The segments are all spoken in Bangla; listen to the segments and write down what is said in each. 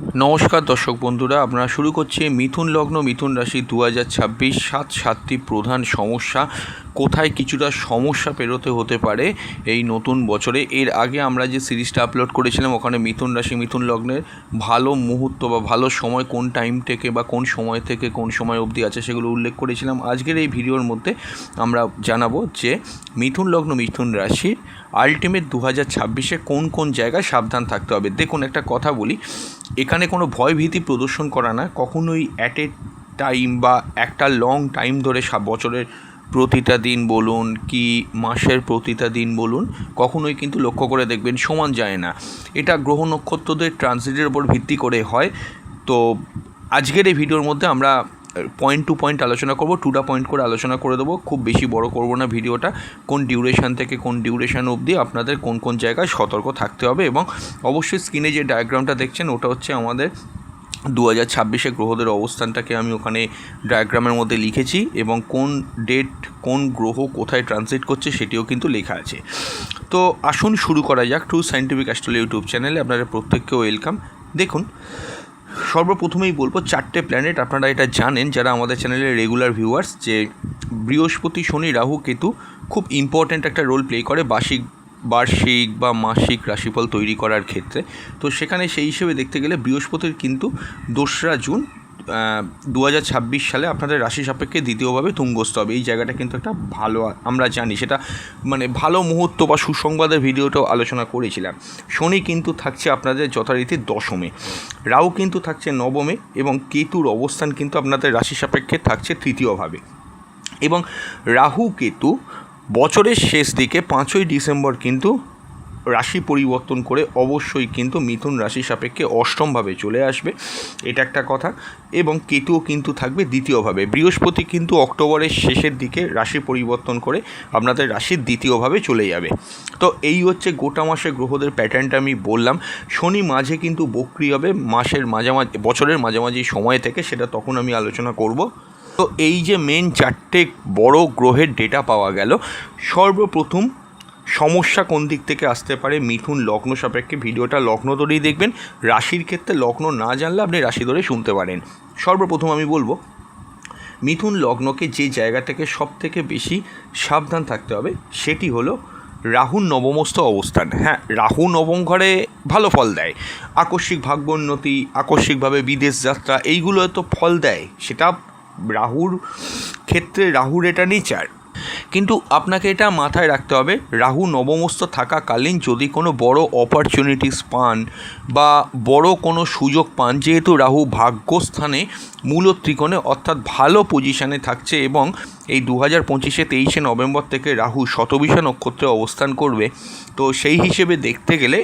নমস্কার দর্শক বন্ধুরা, আপনারা শুরু করছি মিথুন লগ্ন, মিথুন রাশি দু হাজার ছাব্বিশ, সাত সাতটি প্রধান সমস্যা। কোথায় কিছুটা সমস্যা পেরোতে হতে পারে এই নতুন বছরে? এর আগে আমরা যে সিরিজটা আপলোড করেছিলাম, ওখানে মিথুন রাশি, মিথুন লগ্নের ভালো মুহূর্ত বা ভালো সময় কোন টাইম থেকে বা কোন সময় থেকে কোন সময় অবধি আছে সেগুলো উল্লেখ করেছিলাম। আজকের এই ভিডিওর মধ্যে আমরা জানাব যে মিথুন লগ্ন, মিথুন রাশির আলটিমেট দু হাজার ছাব্বিশে কোন কোন জায়গায় সাবধান থাকতে হবে? দেখুন, একটা কথা বলি, এখানে কোনো ভয়ভীতি প্রদর্শন করা না। কখনোই অ্যাট এ টাইম বা একটা লং টাইম ধরে বছরের প্রতিটা দিন বলুন কি মাসের প্রতিটা দিন বলুন, কখনোই কিন্তু লক্ষ্য করে দেখবেন সমান যায় না। এটা গ্রহ নক্ষত্রদের ট্রানজিটের উপর ভিত্তি করে হয়। তো আজকের এই ভিডিওর মধ্যে আমরা পয়েন্ট টু পয়েন্ট আলোচনা করব টুটা পয়েন্ট করে আলোচনা করে দেবো। খুব বেশি বড় করব না ভিডিওটা। কোন ডিউরেশন থেকে কোন ডিউরেশান অবধি আপনাদের কোন কোন জায়গায় সতর্ক থাকতে হবে এবং অবশ্যই স্ক্রিনে যে ডায়াগ্রামটা দেখছেন, ওটা হচ্ছে আমাদের দু হাজার ছাব্বিশে গ্রহদের অবস্থানটাকে আমি ওখানে ডায়াগ্রামের মধ্যে লিখেছি এবং কোন ডেট কোন গ্রহ কোথায় ট্রানজিট করছে সেটিও কিন্তু লেখা আছে। তো আসুন শুরু করা যাক টু সাইন্টিফিক অ্যাস্ট্রোল ইউটিউব চ্যানেলে আপনারা প্রত্যেককে ওয়েলকাম দেখুন সর্বপ্রথমেই বলব, চারটে প্ল্যানেট আপনারা এটা জানেন, যারা আমাদের চ্যানেলের রেগুলার ভিউয়ার্স যে বৃহস্পতি, শনি, রাহু, কেতু খুব ইম্পর্ট্যান্ট একটা রোল প্লে করে বার্ষিক বার্ষিক বা মাসিক রাশিফল তৈরি করার ক্ষেত্রে। তো সেখানে সেই হিসেবে দেখতে গেলে বৃহস্পতির কিন্তু দোসরা জুন দু হাজার ছাব্বিশ সালে আপনাদের রাশি সাপেক্ষে দ্বিতীয়ভাবে তুঙ্গস্থ হবে। এই জায়গাটা কিন্তু একটা ভালো আমরা জানি, সেটা মানে ভালো মুহূর্ত বা সুসংবাদের ভিডিওটাও আলোচনা করেছিলাম। শনি কিন্তু থাকছে আপনাদের যথারীতি দশমে। রাহু কিন্তু থাকছে নবমে এবং কেতুর অবস্থান কিন্তু আপনাদের রাশি সাপেক্ষে থাকছে তৃতীয়ভাবে। এবং রাহু কেতু বছরের শেষ দিকে পাঁচই ডিসেম্বর কিন্তু রাশি পরিবর্তন করে অবশ্যই কিন্তু মিথুন রাশি সাপেক্ষে অষ্টমভাবে চলে আসবে, এটা একটা কথা। এবং কেতুও কিন্তু থাকবে দ্বিতীয়ভাবে। বৃহস্পতি কিন্তু অক্টোবরের শেষের দিকে রাশি পরিবর্তন করে আপনাদের রাশির দ্বিতীয়ভাবে চলে যাবে। তো এই হচ্ছে গোটা মাসে গ্রহদের প্যাটার্নটা আমি বললাম। শনি মাঝে কিন্তু বক্রি হবে, মাসের মাঝামাঝি, বছরের মাঝামাঝি সময় থেকে সেটা তখন আমি আলোচনা করব। তো এই যে মেন চারটে বড় গ্রহের ডেটা পাওয়া গেল, সর্বপ্রথম সমস্যা কোন দিক থেকে আসতে পারে? মিথুন লগ্ন সাপেক্ষে ভিডিওটা লগ্ন ধরেই দেখবেন। রাশির ক্ষেত্রে লগ্ন না জানলে আপনি রাশি ধরে শুনতে পারেন। সর্বপ্রথম আমি বলব মিথুন লগ্নকে যে জায়গা থেকে সব থেকে বেশি সাবধান থাকতে হবে সেটি হলো রাহুর নবমস্ত অবস্থান। হ্যাঁ রাহু নবম ঘরে ভালো ফল দেয়। আকস্মিক ভাগ্যোন্নতি আকস্মিকভাবে বিদেশ যাত্রা, এইগুলো তো ফল দেয়। সেটা রাহুর ক্ষেত্রে রাহুর এটা নেচার। কিন্তু আপনাকে এটা মাথায় রাখতে হবে, রাহু নবমস্ত থাকাকালীন যদি কোনো বড় অপরচুনিটিস পান বা বড় কোনো সুযোগ পান, যেহেতু রাহু ভাগ্যস্থানে মূল ত্রিকোণে অর্থাৎ ভালো পজিশানে থাকছে এবং এই দু হাজার পঁচিশে তেইশে নভেম্বর থেকে রাহু শতবিশা নক্ষত্রে অবস্থান করবে, তো সেই হিসেবে দেখতে গেলে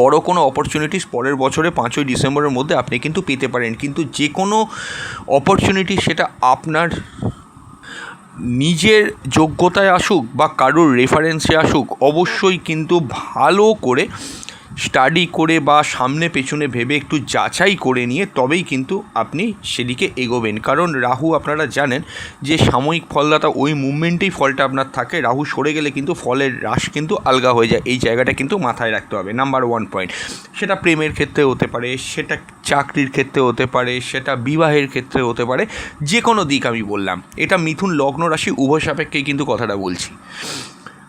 বড় কোনো অপরচুনিটিস পরের বছরে পাঁচই ডিসেম্বরের মধ্যে আপনি কিন্তু পেতে পারেন। কিন্তু যে কোনো অপরচুনিটি সেটা আপনার নিজের যোগ্যতায় আসুক বা কারোর রেফারেন্সে আসুক অবশ্যই কিন্তু ভালো করে স্টাডি করে বা সামনে পেছনে ভেবে একটু যাচাই করে নিয়ে তবেই কিন্তু আপনি সেদিকে এগোবেন। কারণ রাহু আপনারা জানেন যে সাময়িক ফলদাতা ওই মুভমেন্টেই ফলটা আপনার থাকে। রাহু সরে গেলে কিন্তু ফলের হ্রাস কিন্তু আলগা হয়ে যায়। এই জায়গাটা কিন্তু মাথায় রাখতে হবে। নাম্বার ওয়ান পয়েন্ট সেটা প্রেমের ক্ষেত্রে হতে পারে, সেটা চাকরির ক্ষেত্রে হতে পারে, সেটা বিবাহের ক্ষেত্রে হতে পারে। যে কোনো দিক আমি বললাম। এটা মিথুন লগ্ন রাশি উভয় সাপেক্ষেই কিন্তু কথাটা বলছি।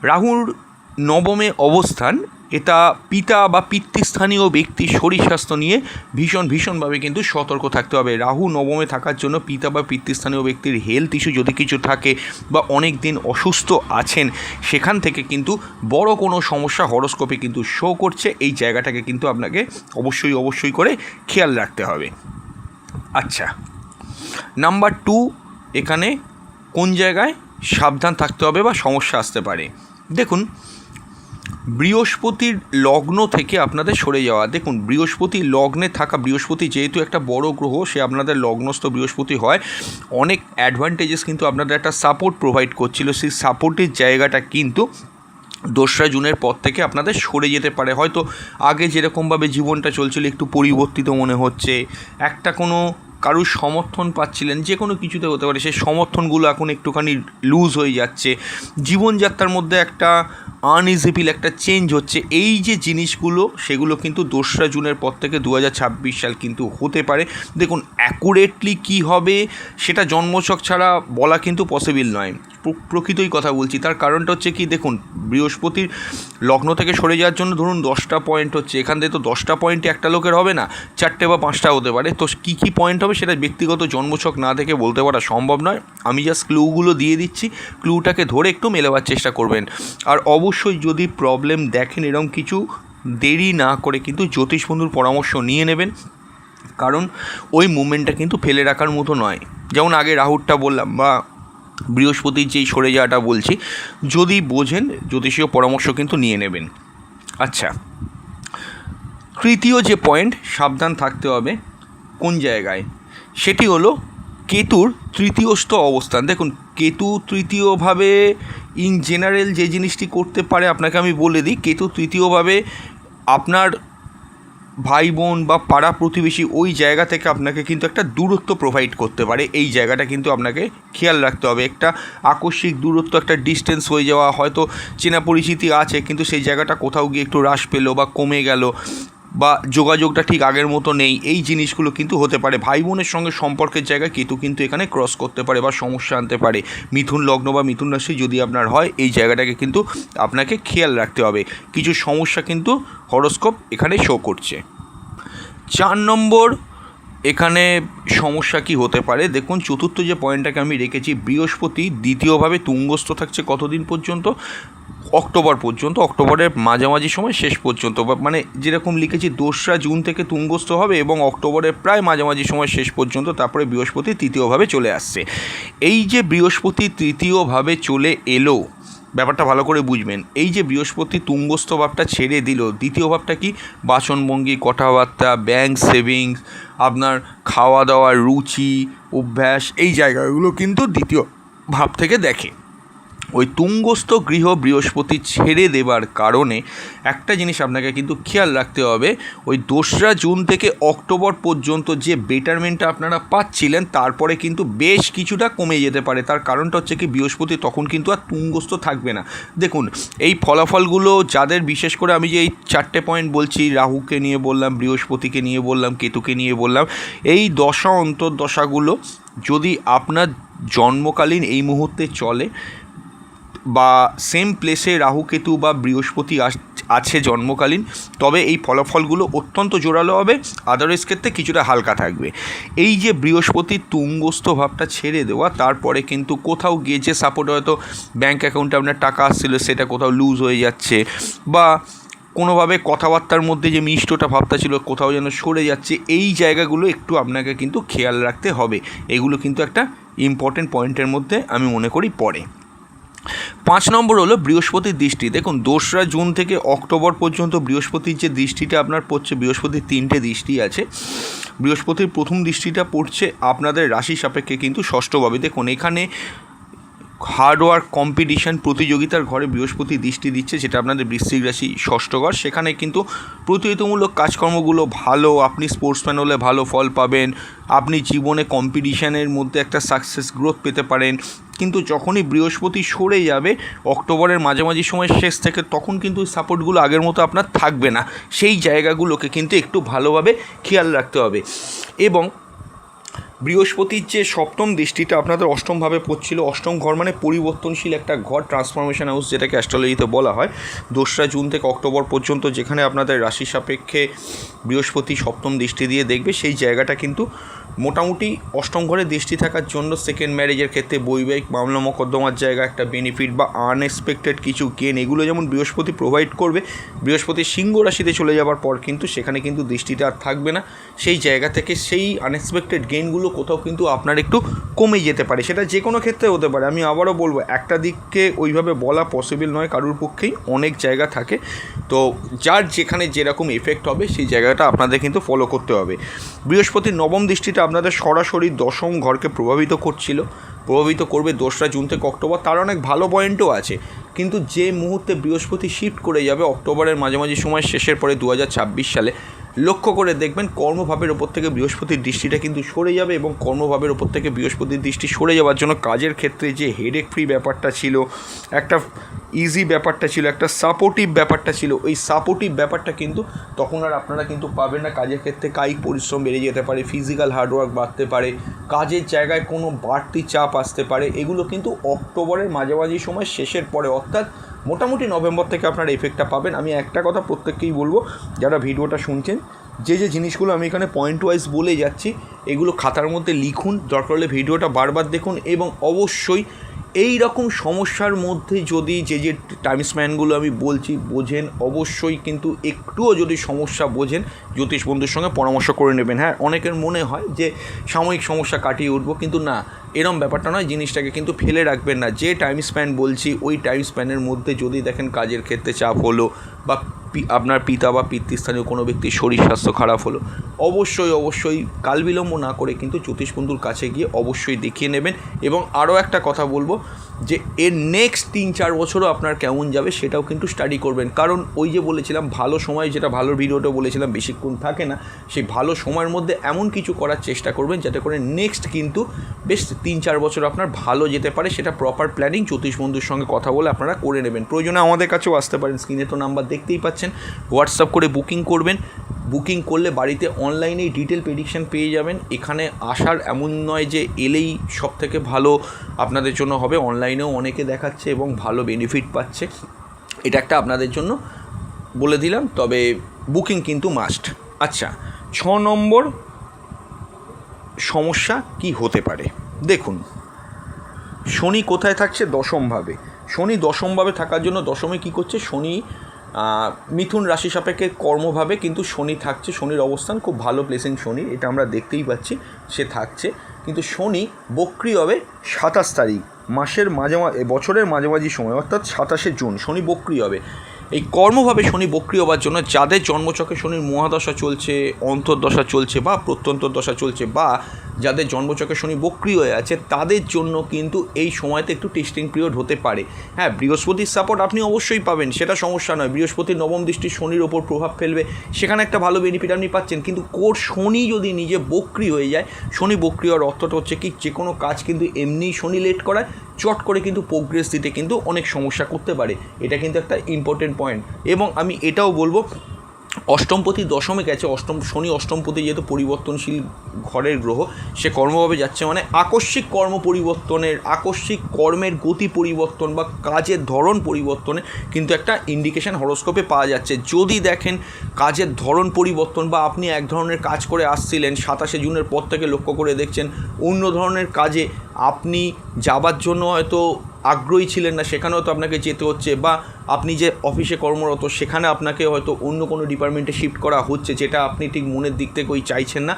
রাহুর নবমে অবস্থান এটা পিতা বা পিতৃস্থানীয় ব্যক্তির শরীর স্বাস্থ্য নিয়ে ভীষণ, ভীষণভাবে কিন্তু সতর্ক থাকতে হবে। রাহু নবমে থাকার জন্য পিতা বা পিতৃস্থানীয় ব্যক্তির হেলথ ইস্যু যদি কিছু থাকে বা অনেক দিন অসুস্থ আছেন, সেখান থেকে কিন্তু বড় কোনো সমস্যা হরস্কোপে কিন্তু শো করছে। এই জায়গাটাকে কিন্তু আপনাকে অবশ্যই অবশ্যই করে খেয়াল রাখতে হবে। আচ্ছা নাম্বার টু এখানে কোন জায়গায় সাবধান থাকতে হবে বা সমস্যা আসতে পারে? দেখুন বৃহস্পতির লগ্ন থেকে আপনাদের সরে যাওয়া। দেখুন, বৃহস্পতি লগ্নে থাকা, বৃহস্পতি যেহেতু একটা বড় গ্রহ, সে আপনাদের লগ্নস্থ বৃহস্পতি হয়। অনেক অ্যাডভান্টেজেস কিন্তু আপনাদের একটা সাপোর্ট প্রোভাইড করছিল। সেই সাপোর্টের জায়গাটা কিন্তু দোসরা জুনের পর থেকে আপনাদের সরে যেতে পারে। হয়তো আগে যেরকমভাবে জীবনটা চলছিল, একটু পরিবর্তিত মনে হচ্ছে। একটা কোনো কারুর সমর্থন পাচ্ছিলেন, যে কোনো কিছুতে হতে পারে। সেই সমর্থনগুলো এখন একটুখানি লুজ হয়ে যাচ্ছে। জীবনযাত্রার মধ্যে একটা আনইজিবিল একটা চেঞ্জ হচ্ছে। এই যে জিনিসগুলো, সেগুলো কিন্তু দোসরা জুনের পর থেকে দু হাজার ছাব্বিশ সাল কিন্তু হতে পারে। দেখুন অ্যাকুরেটলি কি হবে, সেটা জন্মছক ছাড়া বলা কিন্তু পসিবল নয়। প্রকৃতই কথা বলছি। তার কারণটা হচ্ছে কি, দেখুন, বৃহস্পতির লগ্ন থেকে সরে যাওয়ার জন্য ধরুন দশটা পয়েন্ট হচ্ছে, এখান থেকে তো দশটা পয়েন্টে একটা লোকের হবে না, চারটে বা পাঁচটা হতে পারে। তো কী কী পয়েন্ট হবে সেটা ব্যক্তিগত জন্মছক না দেখে বলতে পারা সম্ভব নয়। আমি জাস্ট ক্লুগুলো দিয়ে দিচ্ছি ক্লুটাকে ধরে একটু মেলাবার চেষ্টা করবেন। আর অবশ্যই যদি প্রবলেম দেখেন এরকম কিছু, দেরি না করে কিন্তু জ্যোতিষ বন্ধুর পরামর্শ নিয়ে নেবেন। কারণ ওই মুভমেন্টটা কিন্তু ফেলে রাখার মতো নয়। যেমন আগে রাহুরটা বললাম বা বৃহস্পতির যেই সরে যাওয়াটা বলছি, যদি বোঝেন জ্যোতিষীয় পরামর্শ কিন্তু নিয়ে নেবেন। আচ্ছা তৃতীয় যে পয়েন্ট সাবধান থাকতে হবে কোন জায়গায়? সেটি হলো কেতুর তৃতীয়স্থ অবস্থান। দেখুন, কেতু তৃতীয়ভাবে ইন জেনারেল যে জিনিসটি করতে পারে, আপনাকে আমি বলে দিই, কেতু তৃতীয়ভাবে আপনার ভাই বোন বা পাড়া প্রতিবেশী ওই জায়গা থেকে আপনাকে কিন্তু একটা দূরত্ব প্রোভাইড করতে পারে। এই জায়গাটা কিন্তু আপনাকে খেয়াল রাখতে হবে। একটা আকস্মিক দূরত্ব, একটা ডিস্টেন্স হয়ে যাওয়া, হয়তো চেনা পরিচিতি আছে, কিন্তু সেই জায়গাটা কোথাও গিয়ে একটু হ্রাস পেল বা কমে গেল। বা যোগাযোগটা ঠিক আগের মতো নেই, এই জিনিসগুলো কিন্তু হতে পারে। ভাই বোনের সঙ্গে সম্পর্কের জায়গায় কেতু কিন্তু এখানে ক্রস করতে পারে বা সমস্যা আনতে পারে। মিথুন লগ্ন বা মিথুন রাশি যদি আপনার হয়, এই জায়গাটাকে কিন্তু আপনাকে খেয়াল রাখতে হবে। কিছু সমস্যা কিন্তু হরস্কোপ এখানে শো করছে। চার নম্বর এখানে সমস্যা কি হতে পারে? দেখুন, চতুর্থ যে পয়েন্টটাকে আমি রেখেছি, বৃহস্পতি, দ্বিতীয়ভাবে তুঙ্গস্থ থাকছে কতদিন পর্যন্ত? অক্টোবর পর্যন্ত, অক্টোবরের মাঝামাঝি সময় শেষ পর্যন্ত মানে যেরকম লিখেছি, দোসরা জুন থেকে তুঙ্গস্থ হবে এবং অক্টোবরের প্রায় মাঝামাঝি সময় শেষ পর্যন্ত তারপরে বৃহস্পতি তৃতীয়ভাবে চলে আসছে। এই যে বৃহস্পতি তৃতীয়ভাবে চলে এলো, ব্যাপারটা ভালো করে বুঝবেন, এই যে বৃহস্পতি তুঙ্গস্থ ভাবটা ছেড়ে দিল, দ্বিতীয় ভাবটা কি? বাসনভঙ্গি কথাবার্তা ব্যাংক সেভিংস আপনার খাওয়া দাওয়ার রুচি অভ্যাস এই জায়গাগুলো কিন্তু দ্বিতীয় ভাব থেকে দেখে। ওই তুঙ্গস্থ গৃহ বৃহস্পতি ছেড়ে দেবার কারণে একটা জিনিস আপনাকে কিন্তু খেয়াল রাখতে হবে, ওই দোসরা জুন থেকে অক্টোবর পর্যন্ত যে বেটারমেন্টটা আপনারা পাচ্ছিলেন, তারপরে কিন্তু বেশ কিছুটা কমে যেতে পারে। তার কারণটা হচ্ছে কি, বৃহস্পতি তখন কিন্তু আর তুঙ্গস্থ থাকবে না। দেখুন, এই ফলাফলগুলো যাদের, বিশেষ করে আমি যে এই চারটে পয়েন্ট বলছি, রাহুকে নিয়ে বললাম, বৃহস্পতিকে নিয়ে বললাম, কেতুকে নিয়ে বললাম, এই দশা অন্তর্দশাগুলো যদি আপনার জন্মকালীন এই মুহূর্তে চলে বা সেম প্লেসে রাহুকেতু বা বৃহস্পতি আছে জন্মকালীন, তবে এই ফলাফলগুলো অত্যন্ত জোরালো হবে। আদারওয়াইজ ক্ষেত্রে কিছুটা হালকা থাকবে। এই যে বৃহস্পতির তুঙ্গস্থ ভাবটা ছেড়ে দেওয়া, তারপরে কিন্তু কোথাও গিয়ে যে সাপোর্ট হয়তো ব্যাঙ্ক অ্যাকাউন্টে আপনার টাকা আসছিল, সেটা কোথাও লুজ হয়ে যাচ্ছে বা কোনোভাবে কথাবার্তার মধ্যে যে মিষ্টটা ভাবটা ছিল, কোথাও যেন সরে যাচ্ছে, এই জায়গাগুলো একটু আপনাকে কিন্তু খেয়াল রাখতে হবে। এগুলো কিন্তু একটা ইম্পর্টেন্ট পয়েন্টের মধ্যে আমি মনে করি পড়ে। পাঁচ নম্বর হলো বৃহস্পতির দৃষ্টি। দেখুন, দোসরা জুন থেকে অক্টোবর পর্যন্ত বৃহস্পতির যে দৃষ্টিটা আপনার পড়ছে, বৃহস্পতির তিনটে দৃষ্টি আছে। বৃহস্পতির প্রথম দৃষ্টিটা পড়ছে আপনাদের রাশি সাপেক্ষে কিন্তু ষষ্ঠভাবে দেখুন, এখানে হার্ডওয়ার্ক কম্পিটিশন প্রতিযোগিতার ঘরে বৃহস্পতি দৃষ্টি দিচ্ছে যেটা আপনাদের বৃশ্চিক রাশি ষষ্ঠ ঘর। সেখানে কিন্তু প্রতিযোগিতামূলক কাজকর্মগুলো ভালো, আপনি স্পোর্টসম্যান হলে ভালো ফল পাবেন, আপনি জীবনে কম্পিটিশানের মধ্যে একটা সাকসেস গ্রোথ পেতে পারেন। কিন্তু যখনই বৃহস্পতি সরে যাবে, অক্টোবরের মাঝামাঝি সময় শেষ থেকে তখন কিন্তু সাপোর্টগুলো আগের মতো আপনার থাকবে না। সেই জায়গাগুলোকে কিন্তু একটু ভালোভাবে খেয়াল রাখতে হবে। এবং বৃহস্পতির যে সপ্তম দৃষ্টিটা আপনাদের অষ্টমভাবে পড়ছিল, অষ্টম ঘর মানে পরিবর্তনশীল একটা ঘর ট্রান্সফরমেশন হাউস যেটাকে অ্যাস্ট্রোলজিতে বলা হয়। দোসরা জুন থেকে অক্টোবর পর্যন্ত যেখানে আপনাদের রাশি সাপেক্ষে বৃহস্পতি সপ্তম দৃষ্টি দিয়ে দেখবে, সেই জায়গাটা কিন্তু মোটামুটি অষ্টম ঘরে দৃষ্টি থাকার জন্য সেকেন্ড ম্যারেজের ক্ষেত্রে বৈবাহিক মামলা মোকদ্দমার জায়গা একটা বেনিফিট বা আনএক্সপেক্টেড কিছু গেন এগুলো যেমন বৃহস্পতি প্রোভাইড করবে, বৃহস্পতি সিংহ রাশিতে চলে যাওয়ার পর কিন্তু সেখানে কিন্তু দৃষ্টিটা আর থাকবে না। সেই জায়গা থেকে সেই আনএক্সপেক্টেড গেনগুলো কোথাও কিন্তু আপনার একটু কমে যেতে পারে। সেটা যে কোনো ক্ষেত্রে হতে পারে। আমি আবারও বলব, একটা দিককে ওইভাবে বলা পসিবল নয়, কারোর পক্ষেই অনেক জায়গা থাকে। তো যার যেখানে যেরকম এফেক্ট হবে, সেই জায়গাটা আপনাদের কিন্তু ফলো করতে হবে। বৃহস্পতির নবম দৃষ্টিটা আপনাদের সরাসরি দশম ঘরকে প্রভাবিত করছিল। প্রভাবিত করবে দোসরা জুন থেকে অক্টোবর, তার অনেক ভালো পয়েন্টও আছে। কিন্তু যে মুহূর্তে বৃহস্পতি শিফট করে যাবে, অক্টোবরের মাঝামাঝি সময় শেষের পরে দু হাজার ছাব্বিশ সালে, লক্ষ্য করে দেখবেন কর্মভাবের ওপর থেকে বৃহস্পতির দৃষ্টিটা কিন্তু সরে যাবে এবং কর্মভাবের ওপর থেকে বৃহস্পতির দৃষ্টি সরে যাওয়ার জন্য কাজের ক্ষেত্রে যে হেডেক ফ্রি ব্যাপারটা ছিল, একটা ইজি ব্যাপারটা ছিল, একটা সাপোর্টিভ ব্যাপারটা ছিল। ওই সাপোর্টিভ ব্যাপারটা কিন্তু তখন আর আপনারা কিন্তু পাবেন না। কাজের ক্ষেত্রে কায়িক পরিশ্রম বেড়ে যেতে পারে ফিজিক্যাল হার্ডওয়ার্ক বাড়তে পারে, কাজের জায়গায় কোনো বাড়তি চাপ আসতে পারে। এগুলো কিন্তু অক্টোবরের মাঝামাঝি সময় শেষের পরে, অর্থাৎ মোটামুটি নভেম্বর থেকে আপনারা এফেক্টটা পাবেন। আমি একটা কথা প্রত্যেককেই বলব, যারা ভিডিওটা শুনছেন, যে যে জিনিসগুলো আমি এখানে পয়েন্ট ওয়াইজ বলে যাচ্ছি, এগুলো খাতার মধ্যে লিখুন। দরকার হলে ভিডিওটা বারবার দেখুন এবং অবশ্যই এই রকম সমস্যার মধ্যে যদি যে যে টাইম স্প্যানগুলো আমি বলছি, বোঝেন, অবশ্যই কিন্তু একটুও যদি সমস্যা বোঝেন, জ্যোতিষ বন্ধুর সঙ্গে পরামর্শ করে নেবেন। হ্যাঁ অনেকের মনে হয় যে সাময়িক সমস্যা কাটিয়ে উঠবো, কিন্তু না, এরম ব্যাপারটা নয়, জিনিসটাকে কিন্তু ফেলে রাখবেন না। যে টাইম স্প্যান বলছি, ওই টাইম স্প্যানের মধ্যে যদি দেখেন কাজের ক্ষেত্রে চাপ হলো বা আপনার পিতা বা পিতৃস্থানীয় কোনো ব্যক্তির শরীর, স্বাস্থ্য খারাপ হলো, অবশ্যই অবশ্যই কালবিলম্ব না করে কিন্তু জ্যোতিষ বন্ধুর কাছে গিয়ে অবশ্যই দেখিয়ে নেবেন। এবং আরও একটা কথা বলব যে এর নেক্সট তিন চার বছরও আপনার কেমন যাবে সেটাও কিন্তু স্টাডি করবেন। কারণ ওই যে বলেছিলাম, ভালো সময় যেটা ভালো ভিডিওটা বলেছিলাম বেশিক্ষণ থাকে না, সেই ভালো সময়ের মধ্যে এমন কিছু করার চেষ্টা করবেন যাতে করে নেক্সট কিন্তু বেশ তিন চার বছর আপনার ভালো যেতে পারে, সেটা প্রপার প্ল্যানিং জ্যোতিষ বন্ধুর সঙ্গে কথা বলে আপনারা করে নেবেন। প্রয়োজনে আমাদের কাছেও আসতে পারেন স্ক্রিনে তো নাম্বার দেখতেই পাচ্ছেন। হোয়াটসঅ্যাপ করে বুকিং করবেন। বুকিং করলে বাড়িতে অনলাইনেই ডিটেল প্রেডিকশান পেয়ে যাবেন। এখানে আসার এমন নয় যে এলেই সব থেকে ভালো আপনাদের জন্য হবে অনলাইনেও অনেকে দেখাচ্ছে এবং ভালো বেনিফিট পাচ্ছে। এটা একটা আপনাদের জন্য বলে দিলাম, তবে বুকিং কিন্তু মাস্ট আচ্ছা ছ নম্বর সমস্যা কি হতে পারে? দেখুন, শনি কোথায় থাকছে? দশমভাবে। শনি দশমভাবে থাকার জন্য দশমে কী করছে? শনি মিথুন রাশি সাপেক্ষে কর্মভাবে কিন্তু শনি থাকছে। শনির অবস্থান খুব ভালো প্লেসিং শনি। এটা আমরা দেখতেই পাচ্ছি, সে থাকছে। কিন্তু শনি বক্রি হবে সাতাশ তারিখ। মাসের মাঝামাঝি বছরের মাঝামাঝি সময় অর্থাৎ সাতাশে জুন শনি বক্রি হবে। এই কর্মভাবে শনি বক্রি হওয়ার জন্য যাদের জন্মচক্রে শনির মহাদশা চলছে, অন্তর্দশা চলছে বা প্রত্যন্তর দশা চলছে বা যাদের জন্মচক্রে শনি বক্রি হয়ে আছে, তাদের জন্য কিন্তু এই সময়তে একটু টেস্টিং পিরিয়ড হতে পারে। হ্যাঁ বৃহস্পতির সাপোর্ট আপনি অবশ্যই পাবেন, সেটা সমস্যা নয়। বৃহস্পতির নবম দৃষ্টি শনির ওপর প্রভাব ফেলবে, সেখানে একটা ভালো বেনিফিট আপনি পাচ্ছেন। কিন্তু কোর শনি যদি নিজে বক্রি হয়ে যায়, শনি বক্রি হওয়ার অর্থটা হচ্ছে কি? যে কোনো কাজ কিন্তু এমনিই শনি লেট করায় চট করে কিন্তু প্রোগ্রেস দিতে কিন্তু অনেক সমস্যা করতে পারে। এটা কিন্তু একটা ইম্পর্টেন্ট পয়েন্ট এবং আমি এটাও বলব, অষ্টমপতি দশমে গেছে, অষ্টম, শনি অষ্টমপতি যেহেতু পরিবর্তনশীল ঘরের গ্রহ, সে কর্মভাবে যাচ্ছে মানে আকস্মিক কর্ম পরিবর্তনের, আকস্মিক কর্মের গতি পরিবর্তন বা কাজের ধরন পরিবর্তনে কিন্তু একটা ইন্ডিকেশন হরোস্কোপে পাওয়া যাচ্ছে। যদি দেখেন কাজের ধরন পরিবর্তন বা আপনি এক ধরনের কাজ করে আসছিলেন, সাতাশে জুনের পর থেকে লক্ষ্য করে দেখছেন অন্য ধরনের কাজে আপনি যাবার জন্য হয়তো আগ্রহী ছিলেন না, সেখানেও তো আপনাকে যেতে হচ্ছে বা আপনি যে অফিসে কর্মরত, সেখানে আপনাকে হয়তো অন্য কোনো ডিপার্টমেন্টে শিফট করা হচ্ছে যেটা আপনি ঠিক মনের দিক থেকে ওই চাইছেন না।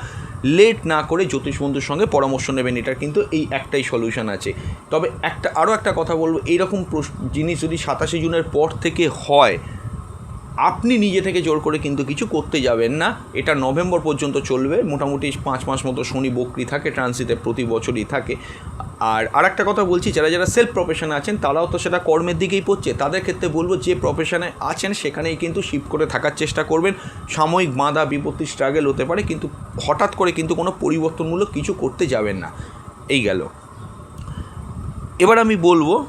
লেট না করে জ্যোতিষ বন্ধুর সঙ্গে পরামর্শ নেবেন, এটার কিন্তু এই একটাই সলিউশন আছে। তবে একটা, আরও একটা কথা বলব, এইরকম জিনিস যদি সাতাশে জুনের পর থেকে হয়, আপনি নিজে থেকে জোর করে কিন্তু কিছু করতে যাবেন না। এটা নভেম্বর পর্যন্ত চলবে, মোটামুটি পাঁচ মাস মতো শনি বকরি থাকে ট্রান্সিতে প্রতি বছরই থাকে। আর আরেকটা কথা বলছি, যারা যারা সেলফ প্রফেশনে আছেন, তারাও তো সেটা কর্মের দিকেই পড়ছে। তাদের ক্ষেত্রে বলব, যে প্রফেশনে আছেন, সেখানেই কিন্তু শিফট করে থাকার চেষ্টা করবেন। সাময়িক বাঁধা, বিপত্তি স্ট্রাগেল হতে পারে, কিন্তু হঠাৎ করে কিন্তু কোনো পরিবর্তনমূলক কিছু করতে যাবেন না। এই গেল। এবার আমি বলব,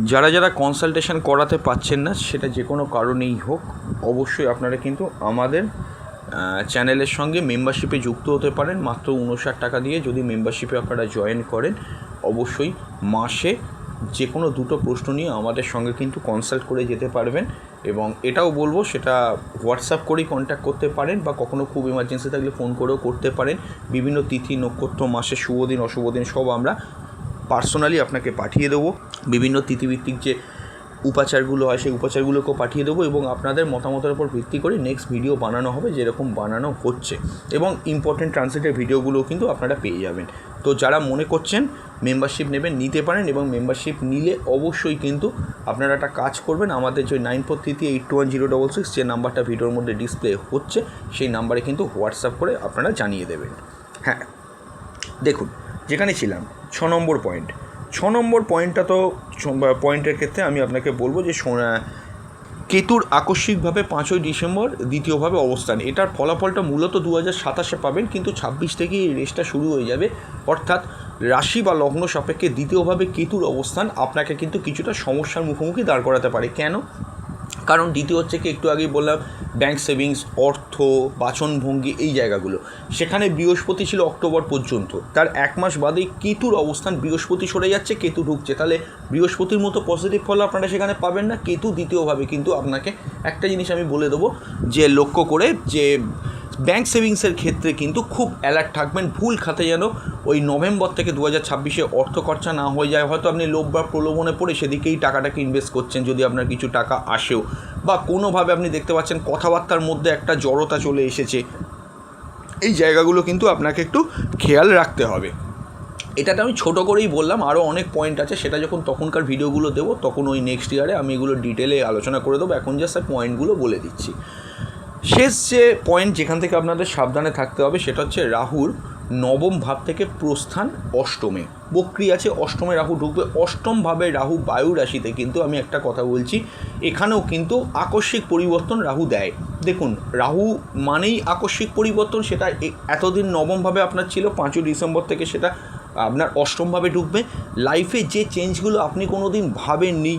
যারা যারা কনসালটেশন করাতে পাচ্ছেন না, সেটা যে কোনো কারণেই হোক, অবশ্যই আপনারা কিন্তু আমাদের চ্যানেলের সঙ্গে মেম্বারশিপে যুক্ত হতে পারেন। মাত্র উনষাট টাকা দিয়ে যদি মেম্বারশিপে আপনারা জয়েন করেন, অবশ্যই মাসে যে কোনো দুটো প্রশ্ন নিয়ে আমাদের সঙ্গে কিন্তু কনসাল্ট করে যেতে পারবেন। এবং এটাও বলব, সেটা হোয়াটসঅ্যাপ করেই কন্ট্যাক্ট করতে পারেন বা কখনো খুব ইমার্জেন্সি থাকলে ফোন করেও করতে পারেন। বিভিন্ন তিথি, নক্ষত্র মাসে শুভ দিন, অশুভ দিন সব আমরা পার্সোনালি আপনাকে পাঠিয়ে দেবো। বিভিন্ন তিথিভিত্তিক যে উপাচারগুলো হয়, সেই উপাচারগুলোকেও পাঠিয়ে দেবো এবং আপনাদের মতামতের উপর ভিত্তি করে নেক্সট ভিডিও বানানো হবে, যেরকম বানানো হচ্ছে। এবং ইম্পর্টেন্ট ট্রান্সলেটের ভিডিওগুলোও কিন্তু আপনারা পেয়ে যাবেন। তো যারা মনে করছেন মেম্বারশিপ নেবেন, নিতে পারেন এবং মেম্বারশিপ নিলে অবশ্যই কিন্তু আপনারা একটা কাজ করবেন। আমাদের যে nine four three eight two one zero double six যে নাম্বারটা ভিডিওর মধ্যে ডিসপ্লে হচ্ছে, সেই নাম্বারে কিন্তু হোয়াটসঅ্যাপ করে আপনারা জানিয়ে দেবেন। হ্যাঁ দেখুন, যেখানে ছিলাম, ছ নম্বর পয়েন্ট ছ নম্বর পয়েন্টটা তো পয়েন্টের ক্ষেত্রে আমি আপনাকে বলব যে কেতুর আকস্মিকভাবে পাঁচই ডিসেম্বর দ্বিতীয়ভাবে অবস্থান। এটার ফলাফলটা মূলত দু হাজার সাতাশে পাবেন, কিন্তু ছাব্বিশ থেকে এই রেসটা শুরু হয়ে যাবে। অর্থাৎ রাশি বা লগ্ন সাপেক্ষে দ্বিতীয়ভাবে কেতুর অবস্থান আপনাকে কিন্তু কিছুটা সমস্যার মুখোমুখি দাঁড় করাতে পারে। কেন? কারণ দ্বিতীয় হচ্ছে কি, একটু আগেই বললাম ব্যাঙ্ক সেভিংস অর্থ, বাচনভঙ্গি এই জায়গাগুলো। সেখানে বৃহস্পতি ছিল অক্টোবর পর্যন্ত। তার এক মাস বাদেই কেতুর অবস্থান বৃহস্পতি সরে যাচ্ছে, কেতু ঢুকছে। তাহলে বৃহস্পতির মতো পজিটিভ ফল আপনারা সেখানে পাবেন না, কেতু দ্বিতীয়ভাবে। কিন্তু আপনাকে একটা জিনিস আমি বলে দেবো, যে লক্ষ্য করে যে ব্যাংক সেভিংসের ক্ষেত্রে কিন্তু খুব অ্যালার্ট থাকবেন। ভুল খাতে যেন ওই নভেম্বর থেকে দু হাজার ছাব্বিশে অর্থ খরচা না হয়ে যায়। হয়তো আপনি লোভ বা প্রলোভনে পড়ে সেদিকেই টাকাটাকে ইনভেস্ট করছেন যদি আপনার কিছু টাকা আসেও। বা কোনোভাবে আপনি দেখতে পাচ্ছেন কথাবার্তার মধ্যে একটা জড়তা চলে এসেছে। এই জায়গাগুলো কিন্তু আপনাকে একটু খেয়াল রাখতে হবে। এটাতে আমি ছোটো করেই বললাম আরও অনেক পয়েন্ট আছে। সেটা যখন তখনকার ভিডিওগুলো দেবো, তখন ওই নেক্সট ইয়ারে আমি এগুলো ডিটেলে আলোচনা করে দেবো। এখন জাস্ট পয়েন্টগুলো বলে দিচ্ছি। শেষ যে পয়েন্ট যেখান থেকে আপনাদের সাবধানে থাকতে হবে, সেটা হচ্ছে রাহুর নবম ভাব থেকে প্রস্থান অষ্টমে। বক্রি আছে, অষ্টমে রাহু ঢুকবে। অষ্টম ভাবে রাহু বায়ু রাশিতে কিন্তু আমি একটা কথা বলছি, এখানেও কিন্তু আকস্মিক পরিবর্তন রাহু দেয়। দেখুন, রাহু মানেই আকস্মিক পরিবর্তন, সেটা এতদিন নবমভাবে আপনার ছিল, পাঁচই ডিসেম্বর থেকে সেটা আপনার অষ্টমভাবে ঢুকবে। লাইফে যে চেঞ্জগুলো আপনি কোনো দিন ভাবেননি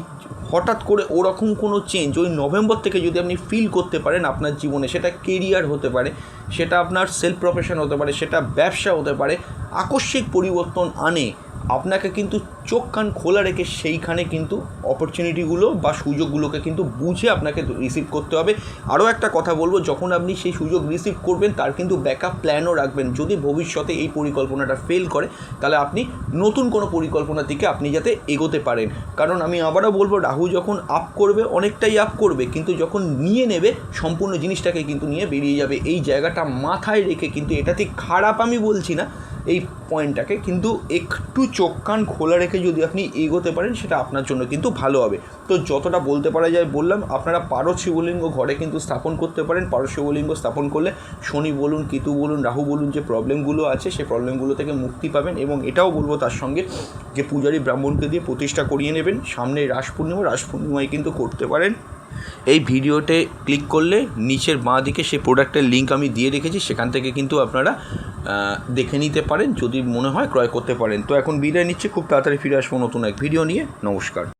হঠাৎ করে ওরকম কোনো চেঞ্জ ওই নভেম্বর থেকে যদি আপনি ফিল করতে পারেন আপনার জীবনে, সেটা কেরিয়ার হতে পারে, সেটা আপনার সেলফ প্রফেশন হতে পারে, সেটা ব্যবসা হতে পারে, আকস্মিক পরিবর্তন আনে। আপনাকে কিন্তু চোখ কান খোলা রেখে সেইখানে কিন্তু অপরচুনিটিগুলো বা সুযোগগুলোকে কিন্তু বুঝে আপনাকে রিসিভ করতে হবে। আরও একটা কথা বলব, যখন আপনি সেই সুযোগ রিসিভ করবেন, তার কিন্তু ব্যাকআপ প্ল্যানও রাখবেন। যদি ভবিষ্যতে এই পরিকল্পনাটা ফেল করে, তাহলে আপনি নতুন কোনো পরিকল্পনার দিকে আপনি যাতে এগোতে পারেন। কারণ আমি আবারও বলব, রাহু যখন আপ করবে, অনেকটাই আপ করবে, কিন্তু যখন নিয়ে নেবে, সম্পূর্ণ জিনিসটাকে কিন্তু নিয়ে বেরিয়ে যাবে। এই জায়গাটা মাথায় রেখে কিন্তু এটা ঠিক খারাপ আমি বলছি না এই পয়েন্টটাকে, কিন্তু একটু চোখ কান খোলা রেখে যদি আপনি এগোতে পারেন, সেটা আপনার জন্য কিন্তু ভালো হবে। তো যতটা বলতে পারা যায়, বললাম, আপনারা পারদ শিবলিঙ্গ ঘরে কিন্তু স্থাপন করতে পারেন। পারদ শিবলিঙ্গ স্থাপন করলে শনি বলুন, কেতু বলুন, রাহু বলুন, যে প্রবলেমগুলো আছে সেই প্রবলেমগুলো থেকে মুক্তি পাবেন এবং এটাও বলব তার সঙ্গে যে, পূজারী ব্রাহ্মণকে দিয়ে প্রতিষ্ঠা করিয়ে নেবেন। সামনে রাস পূর্ণিমা, রাস পূর্ণিমায় কিন্তু করতে পারেন। এই ভিডিওতে ক্লিক করলে নিচের বাঁ দিকে সেই প্রোডাক্টের লিঙ্ক আমি দিয়ে রেখেছি, সেখান থেকে কিন্তু আপনারা দেখে নিতে পারেন, যদি মনে হয় ক্রয় করতে পারেন। তো এখন বিদায় নিচ্ছে, খুব তাড়াতাড়ি ফিরে আসব নতুন এক ভিডিও নিয়ে। নমস্কার।